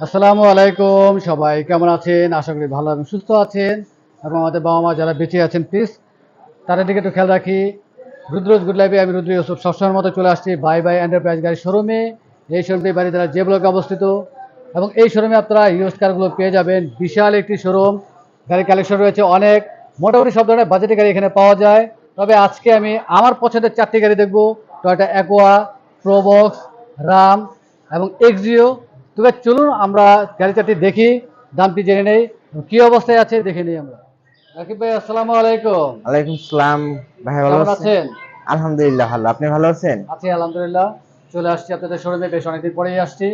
আসসালামু আলাইকুম, সবাই কেমন আছেন? আশা করি ভালো এবং সুস্থ আছেন। এবং আমাদের বাবা মা যারা বেঁচে আছেন প্লিজ তাদের দিকে একটু খেয়াল রাখি। রুদ্রজ গুড লাইফে আমি রুদ্র ইউসুফ সবসময়ের মতো চলে আসছি বাই বাই এন্টারপ্রাইজ গাড়ি শোরুমে এই শোরুমটি বাড়ি তারা যে ব্লকে অবস্থিত। এবং এই শোরুমে আপনারা ইউজ কারগুলো পেয়ে যাবেন। বিশাল একটি শোরুম গাড়ি কালেকশন রয়েছে অনেক। মোটামুটি সব ধরনের বাজেটের গাড়ি এখানে পাওয়া যায়। তবে আজকে আমি আমার পছন্দের চারটি গাড়ি দেখব। টয়টা অ্যাকোয়া প্রোবক্স রাম এবং এক্সিও তবে চলুন আমরা গাড়ি চারটি দেখি দামটি জেনে নেই কি অবস্থায় আছে দেখে নিই আমরা। রাকিব ভাই আসসালামু আলাইকুম। সালাম ভাই ভালো আছেন? আলহামদুলিল্লাহ ভালো আপনি ভালো আছেন? আছি আলহামদুলিল্লাহ। চলে আসছি আপনাদের শোরুমে বেশ অনেকদিন পরেই আসছি।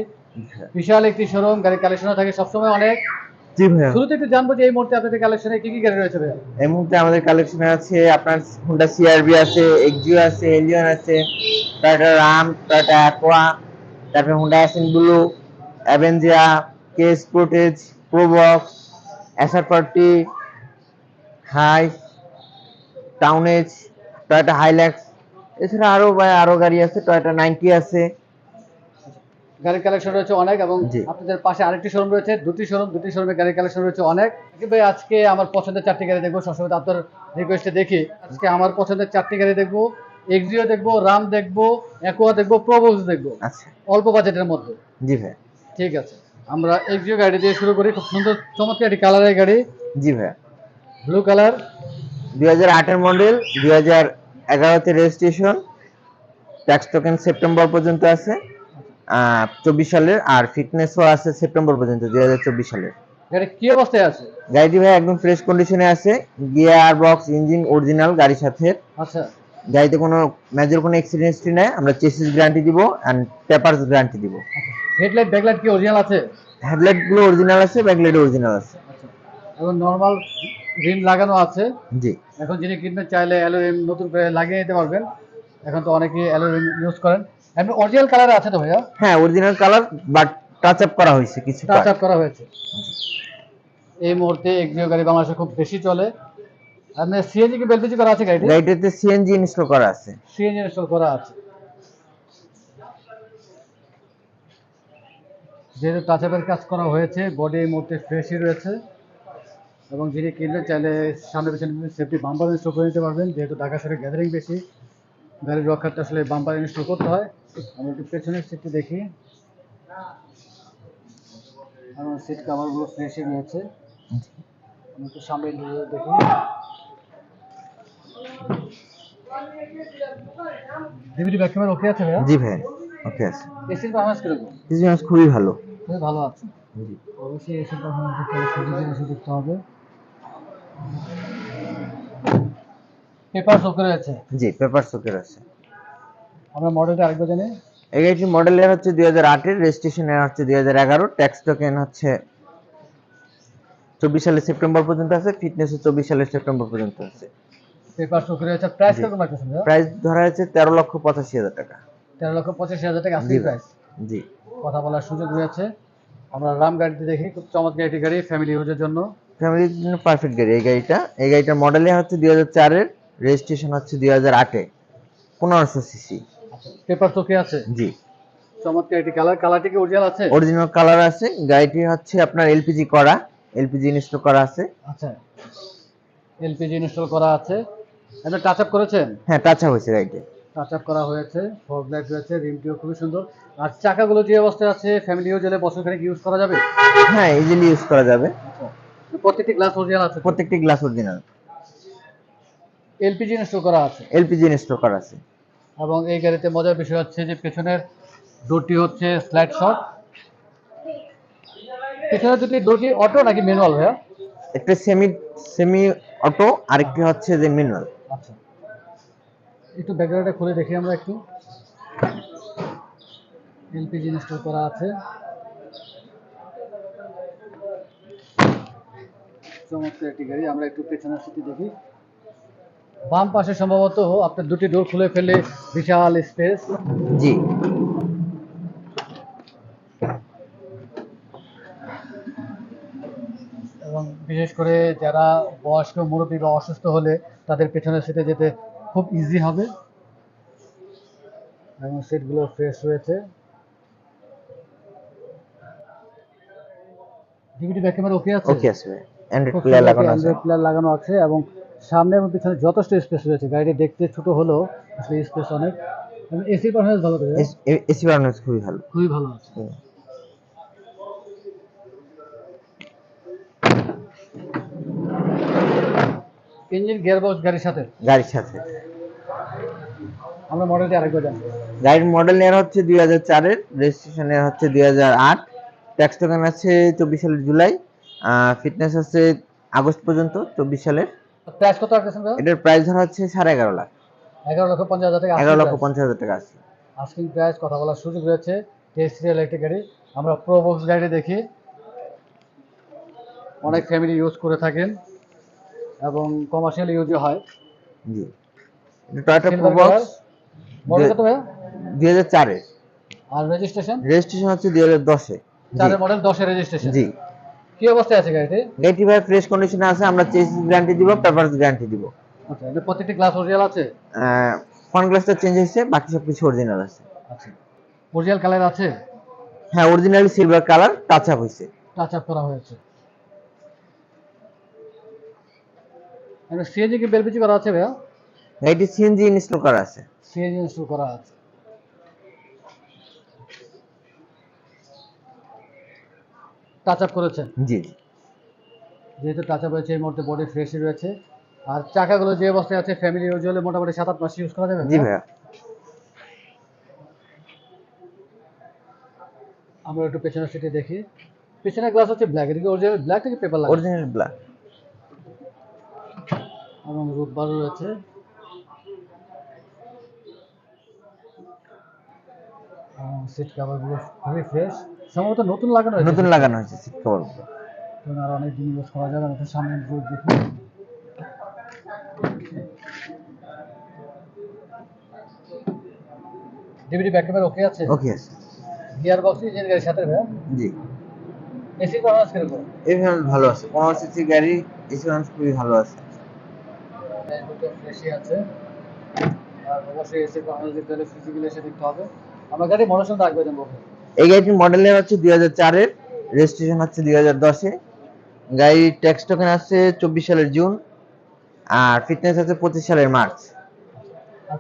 বিশাল একটি শোরুম গাড়ি কালেকশনও থাকে সবসময় অনেক। জি ভাইয়া। শুরুতে একটু জানব যে এই মুহূর্তে আপনাদের কালেকশনে কি কি গাড়ি রয়েছে ভাইয়া? এই মুহূর্তে আমাদের কালেকশনে আছে আপনার হোন্ডা সিআরবি আছে এক্সিও আছে এলিয়ন আছে টয়োটা রাম টয়োটা অ্যাকোয়া তারপরে হোন্ডা অ্যাসেন ব্লু অ্যাভেঞ্জিয়া কে স্পোর্টেজ প্রোবক্স অ্যাসার ফর্টি হাই টাউনেজ টয়োটা হাইল্যাক্স এছাড়া আরও ভাই আরও গাড়ি আছে টয়োটা নাইনটি আছে। গাড়ির কালেকশন রয়েছে অনেক এবং আপনাদের পাশে আরেকটি শোরুম রয়েছে দুটি শোরুম দুটি শোরুমে গাড়ির কালেকশন রয়েছে অনেক। ভাই আজকে আমার পছন্দের চারটি গাড়ি দেখব সবসময় আপনার রিকোয়েস্টে দেখি। আজকে আমার পছন্দের চারটি গাড়ি দেখব এক্সিও দেখব রাম দেখব অ্যাকোয়া দেখব প্রোবক্স দেখব। আচ্ছা। অল্প বাজেটের মধ্যে। জি ভাই। ঠিক আছে। আমরা এক্সিও গাড়ি দিয়ে শুরু করি। খুব সুন্দর চমৎকার একটি কালারের গাড়ি। জি ভাই ব্লু কালার দুই হাজার আটের মডেল দুই হাজার এগারোতে রেজিস্ট্রেশন ট্যাক্স টোকেন সেপ্টেম্বর পর্যন্ত আছে। চব্বিশ সালের। আর ফিটনেসও আছে সেপ্টেম্বর পর্যন্ত দুই হাজার চব্বিশ সালের। গাড়ি কি অবস্থায় আছে? গাড়িটি ভাই একদম ফ্রেশ কন্ডিশনে আছে। গিয়ার বক্স ইঞ্জিন অরিজিনাল গাড়ির সাথে। আচ্ছা। গাড়িতে কোনো মেজর কোনো হিস্ট্রি নেই। আমরা চেসিস গ্যারান্টি দিব অ্যান্ড পেপারস গ্যারান্টি দিব। হেডলাইট ব্যাকলাইট কি অরিজিনাল আছে? হেডলাইটগুলো অরিজিনাল আছে ব্যাকলাইট অরিজিনাল আছে। আচ্ছা। এবং নর্মাল রিম লাগানো আছে। জি। এখন যিনি কিনতে চাইলে অ্যালোরিম নতুন করে লাগিয়ে নিতে পারবেন। এখন তো অনেকেই অ্যালোরিম ইউজ করেন। এমনি অরিজিনাল কালার আছে তো ভাইয়া? হ্যাঁ original colour but touch up করা হয়েছে কিছু টাচ আপ করা হয়েছে। এই মুহূর্তে এক্সিও গাড়ি বাংলাদেশে খুব বেশি চলে। আপনার সিএনজি কি বেলপিজি করা আছে গাড়িতে? গাড়িটাতে সিএনজি ইনস্টল করা আছে। সিএনজি ইনস্টল করা আছে। যেহেতু টাচ আপের কাজ করা হয়েছে বডি এই মুহূর্তে ফ্রেশই রয়েছে। এবং যিনি কিনলে চাইলে সামনে পেছনে সেফটি বাম্পার ইনস্টল করে নিতে পারবেন। যেহেতু ঢাকা শহরে গ্যাদারিং বেশি, গাড়ির রক্ষাটা আসলে বাম্পার ইনস্টল করতে হয়। আমরা একটু পেছনের সিটটি দেখি। আমার সিট কাভারগুলো ফ্রেশই রয়েছে। আমি একটু সামনে দেখি। ডিভিডি ব্যাক ক্যামেরা ওকে আছে ভাইয়া? জি ভাই ওকে আছে এসির পারফরমেন্স কীরকম? বিজনেস খুবই ভালো। খুবই ভালো আছে। জি। অবশ্যই এসির দেখতে হবে সুযোগ এসে দেখতে হবে। পেপার শো করে আছে। জি পেপার সোকের আছে। আমরা মডেলটা আরেকবার জানি। এই গাড়িটির মডেল ইয়ার হচ্ছে দুই হাজার আটের রেজিস্ট্রেশন ইয়ার হচ্ছে দুই হাজার এগারো ট্যাক্স টোকেন হচ্ছে চব্বিশ সালের সেপ্টেম্বর পর্যন্ত আছে ফিটনেস চব্বিশ সালের সেপ্টেম্বর পর্যন্ত আছে। পেপার আছে প্রাইস ধরা হয়েছে তেরো লক্ষ পঁচাশি হাজার টাকা। তেরো লক্ষ পঁচাশি হাজার টাকা আসছে প্রাইস জি। কথা বলার সুযোগ রয়েছে। আমরা রাম গাড়িতে দেখি খুব চমৎকার একটি গাড়ি ফ্যামিলি ইউজের জন্য। ফ্যামিলির জন্য পারফেক্ট গাড়ি এই গাড়িটা। এই গাড়িটার মডেল হচ্ছে দুই হাজার চারের রেজিস্ট্রেশন হচ্ছে দুই হাজার আটে। পনেরোশো সিসি পেপার চোখে আছে? জি। চমৎকার একটি কালার কালারটি কি অরিজিনাল আছে? অরিজিনাল কালার আছে। গাড়িটি হচ্ছে আপনার এলপিজি করা এলপিজি ইনস্টল করা আছে। আচ্ছা এলপিজি ইনস্টল করা আছে। এটা টাচ আপ করেছেন? হ্যাঁ টাচা হয়েছে গাড়িটি টাচ আপ করা হয়েছে ফগ লাইট রয়েছে রিমটিও খুবই সুন্দর। আর চাকাগুলো যে অবস্থায় আছে ফ্যামিলি ইউজ হলে বছর খানিক ইউজ করা যাবে? হ্যাঁ ইজিলি ইউজ করা যাবে। প্রত্যেকটি গ্লাস অরিজিনাল আছে প্রত্যেকটি গ্লাস অরিজিনাল এলপিজি ইনস্টল করা আছে? এলপিজি ইনস্টল করা আছে। এবং এই গাড়িতে মজার বিষয় হচ্ছে যে পেছনের ডোরটি হচ্ছে স্লাইড শট পেছনের দুটি ডোরটি অটো নাকি ম্যানুয়াল ভাইয়া? একটা সেমি সেমি অটো আর আরেকটি হচ্ছে যে ম্যানুয়াল আচ্ছা। একটু ব্যাকগ্রাউন্ডটা খুলে দেখি আমরা একটু। এলপিজি ইনস্টল করা আছে। চমৎকার একটি গাড়ি আমরা একটু পেছনের সিটি দেখি। বাম পাশে সম্ভবত আপনার দুটি ডোর খুলে ফেলে বিশাল স্পেস জি। এবং বিশেষ করে যারা বয়স্ক মুরব্বী বা অসুস্থ হলে তাদের পেছনের সিটে যেতে খুব ইজি হবে। এবং সিটগুলো ফ্রেশ রয়েছে। ডিভিডি ব্যাক ক্যামেরা ওকে আছে? ওকে আছে অ্যান্ড্রয়েড প্লেয়ার লাগানো আছে। অ্যান্ড্রয়েড প্লেয়ার লাগানো আছে এবং সামনে এবং পিছনে যথেষ্ট স্পেস রয়েছে। গাড়িটি দেখতে ছোট হলেও আসলে স্পেস অনেক। এসি পারফরমেন্স ভালো এসি পারফরমেন্স খুবই ভালো। খুবই ভালো আছে। ইঞ্জিন গিয়ারবক্স গাড়ির সাথে? গাড়ির সাথে। আমরা মডেলটি আরেকবার জানব গাড়ির মডেল নেওয়ার হচ্ছে দুই হাজার চারের রেজিস্ট্রেশন নেওয়ার হচ্ছে দুই হাজার আট। ট্যাক্স টোকেন আছে চব্বিশ সালের জুলাই ফিটনেস আছে আগস্ট পর্যন্ত চব্বিশ সালের। প্রাইস কত রাখতেছেন এটার প্রাইস ধরা হচ্ছে সাড়ে এগারো লাখ। এগারো লক্ষ পঞ্চাশ হাজার টাকা এগারো লক্ষ পঞ্চাশ হাজার টাকা আছে আস্কিং প্রাইস কথা বলার সুযোগ রয়েছে। টেস্ট ইলেকট্রিক গাড়ি। আমরা প্রো বক্স গাড়ি দেখি। অনেক ফ্যামিলি ইউজ করে থাকেন। এবং কমার্শিয়াল ইউজও হয়। জি। টয়টা প্রোবক্স মডেল কত ভাই দুই হাজার চারের আর রেজিস্ট্রেশন রেজিস্ট্রেশন হচ্ছে দুই হাজার দশে। চারের মডেল দশের রেজিস্ট্রেশন জি। কি অবস্থায় আছে গাড়িটি গাড়িটি ভাই ফ্রেশ কন্ডিশনে আছে আমরা চেসিস গ্যারান্টি দিব পেপারস গ্যারান্টি দিব। আচ্ছা এর প্রত্যেকটি গ্লাস অরিজিনাল আছে? ফ্রন্ট গ্লাসটা চেঞ্জ হয়েছে বাকি সব কিছু অরিজিনাল আছে। আচ্ছা। অরিজিনাল কালার আছে? হ্যাঁ originally silver colour touch up হয়েছে। টাচ আপ করা হয়েছে। সিএনজি কি বেলপিজি করা আছে ভাইয়া? গাড়িটি সিএনজি ইনস্টল করা আছে। সিএনজি ইনস্টল করা আছে। টাচ আপ করেছেন জি। জি যেহেতু টাচ আপ হয়েছে এই মুহূর্তে বডি ফ্রেশই রয়েছে। আর চাকাগুলো যে অবস্থায় আছে ফ্যামিলি ইউজ হলে মোটামুটি সাত আট মাস ইউজ করা যাবে? জি ভাইয়া। আমরা একটু পেছনের সিটে দেখি। পেছনের গ্লাস হচ্ছে ব্ল্যাক এদিকে অরিজিনাল ব্ল্যাক থেকে পেপার লাগে অরিজিনাল ব্ল্যাক এবং রুট বার রয়েছে সিট কাভারগুলো খুবই ফ্রেশ সম্ভবত নতুন লাগানো হয়েছে নতুন লাগানো হয়েছে সিট কভার কারণ আর অনেক দিন ইউজ করা যাবে না সামনে রুট দেখি ডিভিডি ব্যাক ক্যামেরা ওকে আছে? ওকে আছে। গিয়ার বক্স ইঞ্জিন গাড়ির সাথে ভাইয়া জি। এসি পারফরমেন্স কীরকম? এই ভালো আছে। পনেরো সিসি গাড়ি ইন্স্যুরেন্স খুবই ভালো আছে। দুটো ফ্রেশই আছে। আর অবশ্যই এসি ফিজিক্যালি এসে দেখতে হবে। আমরা গাড়ি রাখবে এই গাড়িটির মডেল নেওয়া হচ্ছে দুই হাজার চারের রেজিস্ট্রেশন হচ্ছে দুই হাজার দশে গাড়ির ট্যাক্স টোকেন আছে চব্বিশ সালের জুন। আর ফিটনেস আছে পঁচিশ সালের মার্চ।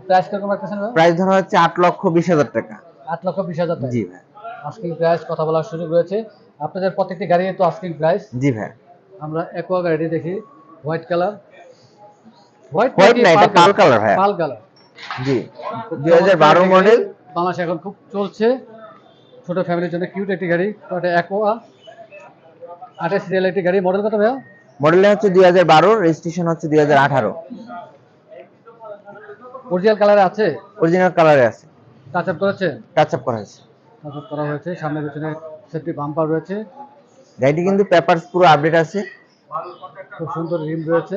প্রাইস কীরকম রাখতেছেন ভাই? প্রাইস ধরা হচ্ছে আট লক্ষ বিশ হাজার টাকা। আট লক্ষ বিশ হাজার টাকা। জি ভাই। আস্কিং প্রাইস কথা বলার সুযোগ রয়েছে। আপনাদের প্রত্যেকটি গাড়ি তো আস্কিং প্রাইস জি ভাই। আমরা একোয়া গাড়িটি দেখি হোয়াইট কালার হোয়াইট না, এটা পাল কালার। ভাইয়া। Pearl colour. জি। দুই হাজার বারো মডেল। বাংলাদেশে এখন খুব চলছে। ছোট ফ্যামিলির জন্য কিউট একটি গাড়ি একোয়া আঠাশ সিরিয়াল একটি গাড়ি। মডেল কত ভাইয়া? মডেল হচ্ছে দুই হাজার বারো রেজিস্ট্রেশন হচ্ছে দুই হাজার আঠারো। অরিজিনাল কালারে আছে? অরিজিনাল কালারে আছে। টাচ আপ করেছে? টাচ আপ করা হয়েছে। টাচ আপ করা হয়েছে। সামনে পিছনে সেফটি বাম্পার রয়েছে। গাড়িটি কিন্তু পেপারস পুরো আপডেট আছে। খুব সুন্দর রিম রয়েছে।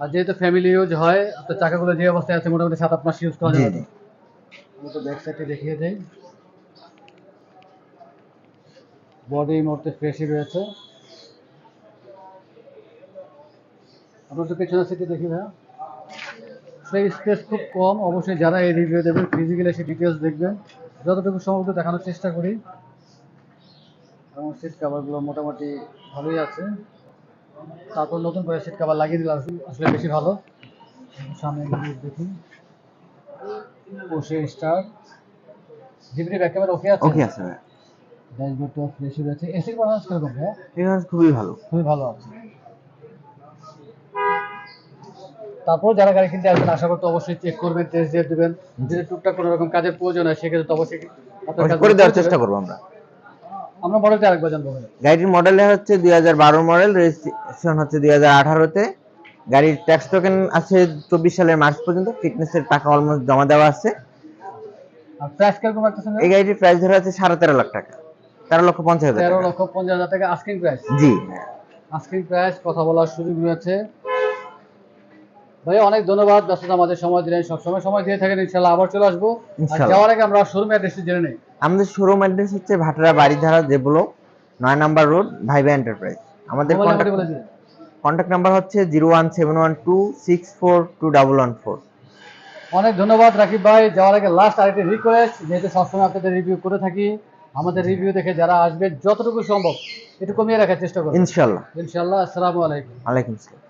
আর যেহেতু ফ্যামিলি ইউজ হয় আপনার চাকাগুলো যে অবস্থায় আছে মোটামুটি সাত আট মাস ইউজ করা যাবে। আমি তো ব্যাক সাইডে দেখিয়ে দেই। বডি মধ্যে ফ্রেশই রয়েছে। আপনার তো পেছনের সিটে দেখি ভাইয়া। সেই স্পেস খুব কম। অবশ্যই যারা এই রিভিউ দেবেন ফিজিক্যালি সেই ডিটেলস দেখবেন। যতটুকু সম্ভব দেখানোর চেষ্টা করি। এবং সিট কাভারগুলো মোটামুটি ভালোই আছে। তারপর নতুন করে সিট কাভার লাগিয়ে দিলাম। আসলে বেশি ভালো। সামনে reviews দেখি। Star DVD back camera okay আছে? ওকে আছে ড্যাশবোর্ডটা ফ্রেশ এসির পারফরমেন্স কীরকম ভাইয়া? এখানে খুবই ভালো। খুবই ভালো আছে। তারপর যারা গাড়ি কিনতে আসবেন আশা করতে অবশ্যই চেক করবেন টেস্ট দিয়ে দেবেন। যদি টুকটাক কোনো রকম কাজের প্রয়োজন হয় সেক্ষেত্রে তো অবশ্যই করে দেওয়ার চেষ্টা করব আমরা। আমরা মডেলটা আরেকবার জানব ভাই। গাড়িটির মডেল হচ্ছে দুই হাজার বারো মডেল রেজিস্ট্রেশন হচ্ছে দুই হাজার আঠারোতে। গাড়ির ট্যাক্স টোকেন আছে চব্বিশ সালের মার্চ পর্যন্ত ফিটনেসের টাকা অলমোস্ট জমা দেওয়া আছে। এই গাড়িটির প্রাইস ধরা আছে সাড়ে তেরো লাখ টাকা তেরো লক্ষ পঞ্চাশ হাজার তেরো লক্ষ পঞ্চাশ হাজার টাকা আস্কিং প্রাইস জি। আস্কিং প্রাইস কথা বলার সুযোগ রয়েছে। ভাই অনেক ধন্যবাদ ব্যস্ততা আমাদের সময় দিলেন সবসময় সময় দিয়ে থাকেন ইনশাল্লাহ আবার চলে আসব। যাওয়ার আগে আমরা শোরুম অ্যাড্রেসটি জেনে নেই। আমাদের শোরুম অ্যাড্রেস হচ্ছে ভাটারা বাড়িধারা যে ব্লক নয় নাম্বার রোড ভাইবা এন্টারপ্রাইজ আমাদের কন্ট্যাক্ট নাম্বার হচ্ছে zero one seven one two six four two double one four অনেক ধন্যবাদ রাকিব ভাই যাওয়ার আগে লাস্ট আরেকটি রিকোয়েস্ট যেহেতু সবসময় আপনাদের রিভিউ করে থাকি আমাদের রিভিউ দেখে যারা আসবে যতটুকু সম্ভব একটু কমিয়ে রাখার চেষ্টা করবেন। ইনশাল্লাহ ইনশাল্লাহ আসসালামু আলাইকুম। আলাইকুম আসসালাম।